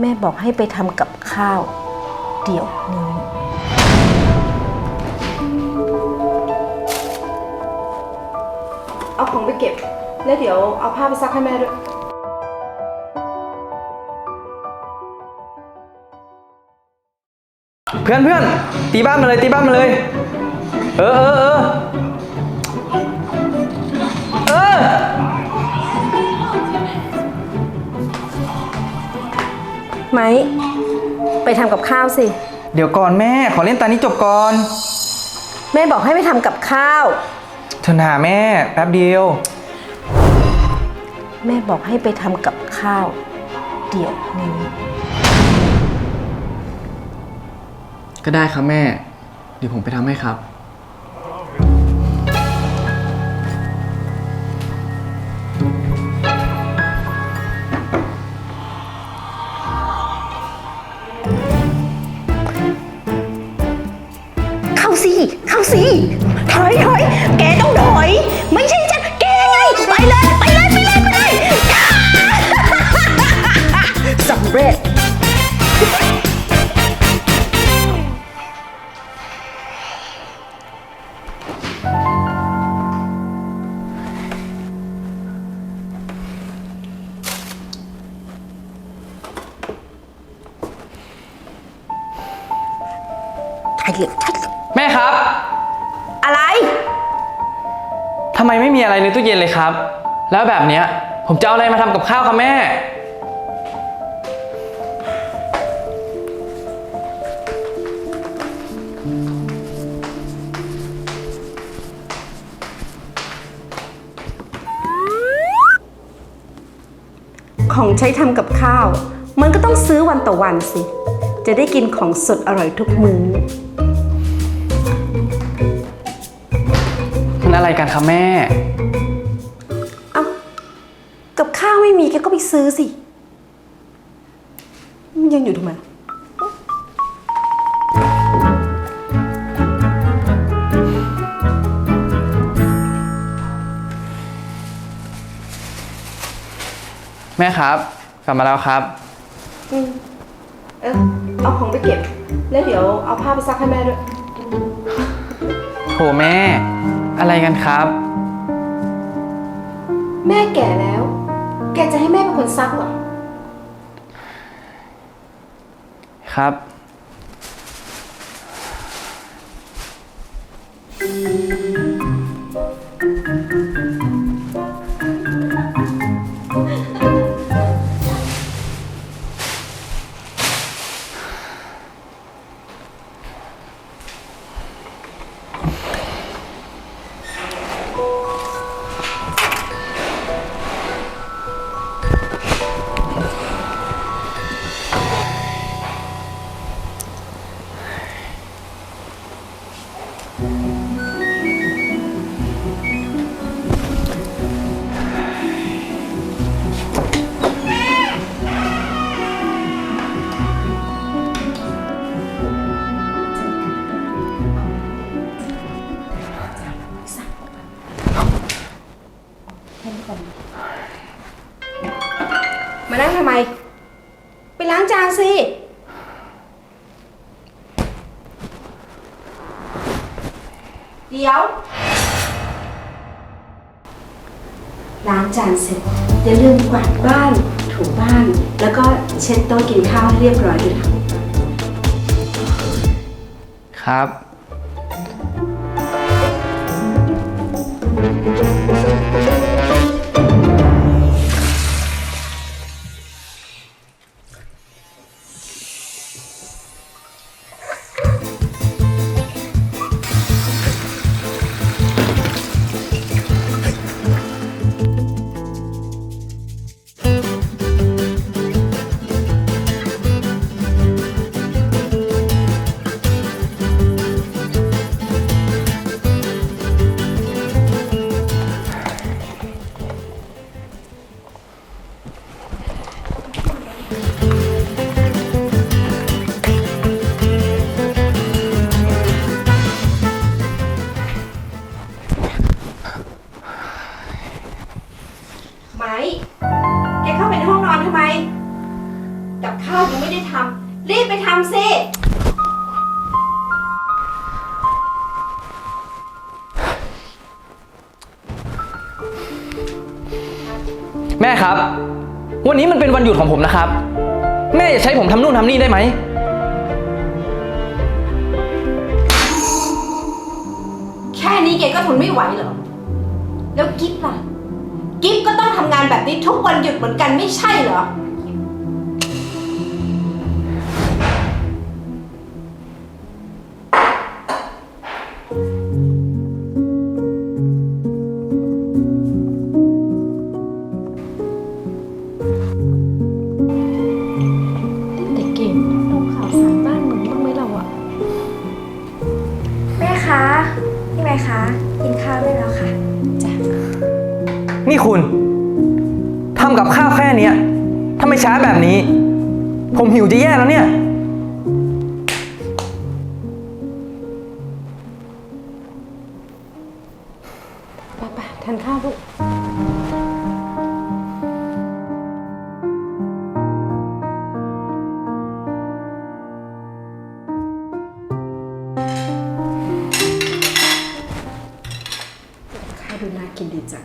แม่บอกให้ไปทำกับข้าว เดี๋ยวนี้เอาของไปเก็บ แล้วเดี๋ยวเอาผ้าไปซักให้แม่ด้วย เพื่อนเพื่อนตีบ้านมาเลยตีบ้านมาเลย เออเออเออ ไหม ไปทำกับข้าวสิ เดี๋ยวก่อนแม่ ขอเล่นตานี้จบก่อน แม่บอกให้ไปทำกับข้าว เธอหนาแม่แป๊บเดียว แม่บอกให้ไปทำกับข้าว เดี๋ยวนี้ ก็ได้ครับแม่ เดี๋ยวผมไปทำให้ครับ เร็จใช่เลยใช่เลยแม่ครับ อะไร ทำไมไม่มีอะไรในตู้เย็นเลยครับ แล้วแบบเนี้ยผมจะเอาอะไรมาทำกับข้าวครับแม่ ของใช้ทำกับข้าว มันก็ต้องซื้อวันต่อวันสิ จะได้กินของสดอร่อยทุกมื้อ มันอะไรกันครับแม่ เอ้ากับข้าวไม่มีแกก็ไปซื้อสิ มันยังอยู่ทำไม แม่ครับ กลับมาแล้วครับ อืมเออเอาของไปเก็บ แล้วเดี๋ยวเอาผ้าไปซักให้แม่ด้วย โถแม่ อะไรกันครับ แม่แก่แล้ว แกจะให้แม่เป็นคนซักเหรอ ครับ มานั่งทำไม ไปล้างจานสิ เดี๋ยว ล้างจานเสร็จ อย่าลืมกวาดบ้าน ถูบ้าน แล้วก็เช็ดโต๊ะกินข้าวให้เรียบร้อยด้วยค่ะครับ ไหม แกเข้าไปในห้องนอนทำไม กับข้าวยังไม่ได้ทำรีบไปทำสิแม่ครับ วันนี้มันเป็นวันหยุดของผมนะครับ แม่จะใช้ผมทำนู่นทำนี่ได้ไหม แค่นี้แกก็ทนไม่ไหวเหรอ แล้วกิ๊บล่ะ กิฟก็ต้องทำงานแบบนี้ทุกวันหยุดเหมือนกันไม่ใช่เหรอเด็กเก่งดูข่าวสารบ้านเมืองบ้างไหมเราอะแม่คะ พี่แม่คะ กินข้าวได้แล้วค่ะนี่ คุณทำกับข้าวแค่เนี้ยทำไมช้าแบบนี้ ผมหิวจะแย่แล้วเนี่ย ไปไปทานข้าวลูกข้าวดูน่ากินดีจัง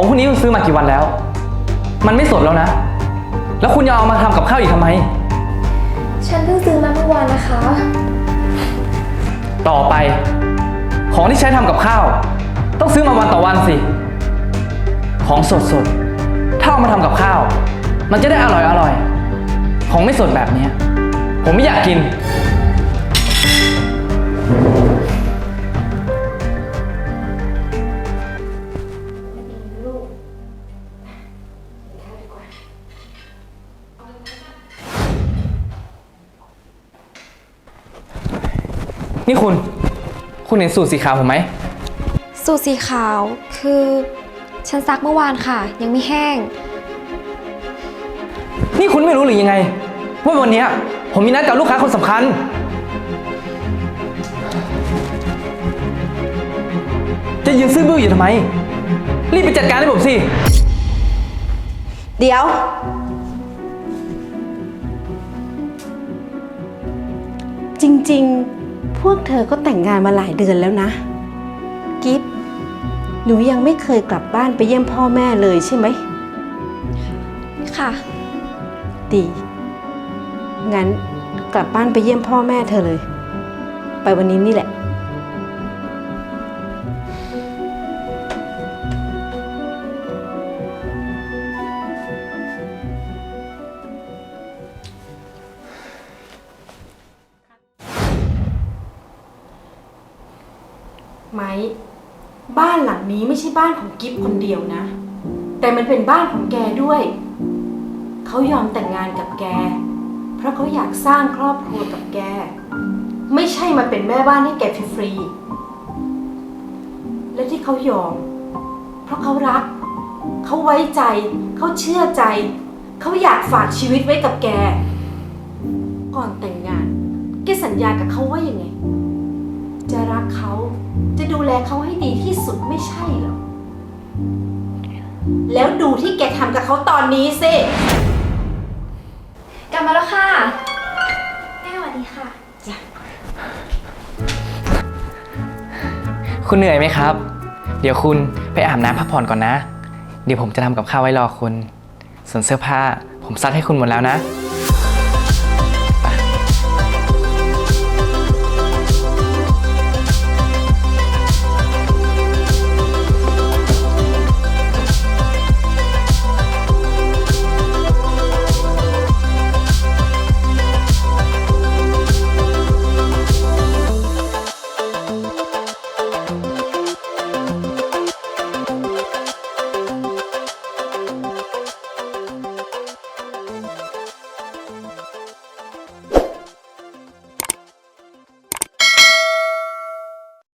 ของคุณนี้คุณซื้อมากี่วันแล้ว มันไม่สดแล้วนะ แล้วคุณยังเอามาทำกับข้าวอีกทำไม ฉันเพิ่งซื้อมาเมื่อวานนะคะ ต่อไป ของที่ใช้ทำกับข้าว ต้องซื้อมาวันต่อวันสิ ของสดสดๆถ้าเอามาทำกับข้าว มันจะได้อร่อยอร่อย ของไม่สดแบบเนี้ยผมไม่อยากกิน นี่คุณ คุณเห็นสูตรสีขาวผมไหม สูตรสีขาวคือ ฉันซักเมื่อวานค่ะ ยังไม่แห้ง นี่คุณไม่รู้หรือยังไง ว่าวันเนี้ยผมมีนัดกับลูกค้าคนสำคัญ จะยืนซื่อบื้ออยู่ทำไม รีบไปจัดการให้ผมสิ เดี๋ยว จริง ๆ พวกเธอก็แต่งงานมาหลายเดือนแล้วนะ กิฟหนูยังไม่เคยกลับบ้านไปเยี่ยมพ่อแม่เลยใช่ไหม ค่ะ ดี งั้นกลับบ้านไปเยี่ยมพ่อแม่เธอเลย ไปวันนี้นี่แหละ ไหมบ้านหลังนี้ไม่ใช่บ้านของกิฟคนเดียวนะ แต่มันเป็นบ้านของแกด้วย เขายอมแต่งงานกับแก เพราะเขาอยากสร้างครอบครัวกับแก ไม่ใช่มาเป็นแม่บ้านให้แกฟรีๆและที่เขายอม เพราะเขารัก เขาไว้ใจ เขาเชื่อใจ เขาอยากฝากชีวิตไว้กับแก ก่อนแต่งงาน แกสัญญากับเขาว่ายังไง จะรักเขา จะดูแลเขาให้ดีที่สุดไม่ใช่เหรอ แล้วดูที่แกทำกับเขาตอนนี้สิ กลับมาแล้วค่ะ แม่สวัสดีค่ะ คุณเหนื่อยไหมครับ เดี๋ยวคุณไปอาบน้ำพักผ่อนก่อนนะ เดี๋ยวผมจะทำกับข้าวไว้รอคุณ ส่วนเสื้อผ้าผมซักให้คุณหมดแล้วนะค